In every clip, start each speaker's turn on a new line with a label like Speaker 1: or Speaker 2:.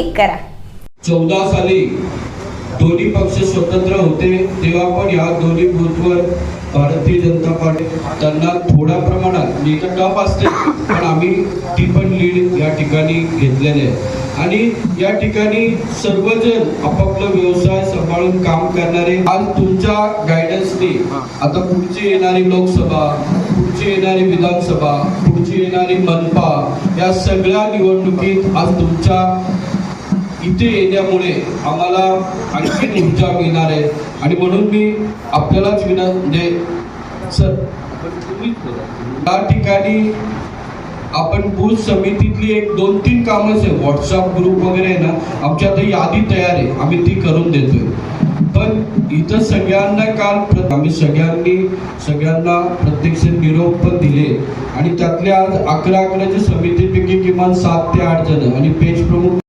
Speaker 1: Click करा.
Speaker 2: चौदा साली दोन्ही पक्ष स्वतंत्र होते तेव्हा पण या दोन्ही बूथवर भारतीय जनता पार्टी त्यांना थोड्या प्रमाणात मी तर टॉप असते पण आम्ही ती पण लीड या ठिकाणी घेतलेले आहे. आणि या ठिकाणी सर्वजण आपापला व्यवसाय सांभाळून काम करणारे आज तुमच्या गायडन्सने आता पुढची येणारी लोकसभा पुढची येणारी विधानसभा पुढची येणारी मनपा या सगळ्या निवडणुकीत आज तुमच्या इथे येण्यामुळे आम्हाला आणखी ऊर्जा मिळणार आहे. आणि म्हणून मी आपल्यालाच विना म्हणजे सर या ठिकाणी आपण बूथ समितीतली एक दोन तीन कामच आहे व्हॉट्सअप ग्रुप वगैरे आहे ना आमच्या आता यादी तयार आहे. आम्ही ती करून देतोय. पण इथं सगळ्यांना काल आम्ही सगळ्यांनी सगळ्यांना प्रत्यक्ष निरोप पण दिले. आणि त्यातल्या आज अकरा अकराच्या समितीपैकी किमान सात ते आठ जण आणि पेज प्रमुख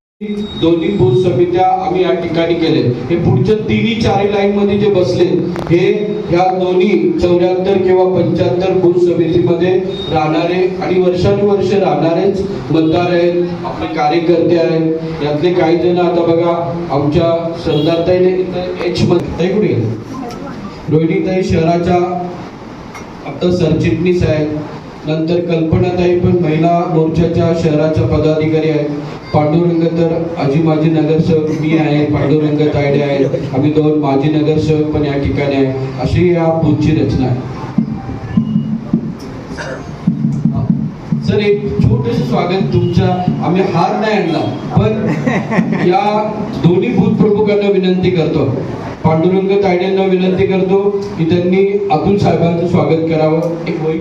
Speaker 2: दोन्ही बूथ समित्या आम्ही या ठिकाणी केले हे पुढच्या तिन्ही चारी लाईन मध्ये जे बसले हे या दोन्ही चौऱ्याहत्तर किंवा पंच्याहत्तर बूथ समितीमध्ये राहणारे आणि वर्षानुवर्ष राहणारेच मतदार आहेत आपले कार्यकर्ते आहेत. यातले काही जण आता बघा आमच्या सरदारताईने एच मध्ये कुठे रोहिणीताई शहराच्या आता सरचिटणीस आहेत. नंतर कल्पनाताई पण महिला मोर्चाच्या शहराच्या पदाधिकारी आहेत. पांडुरंग तर आजी माजी नगरसेवक मी आहे पांडुरंग तायडे आहेत. आम्ही दोन माजी नगरसेवक पण या ठिकाणी आहे. अशी या बूथची रचना आहे. सर एक छोटस स्वागत तुमच्या आम्ही हार नाही आणला पण या दोन्ही बूथ प्रमुखांना विनंती करतो. पांडुरंग तायड्यांना विनंती करतो की त्यांनी अतुल साहेबांचं स्वागत करावं. एक वही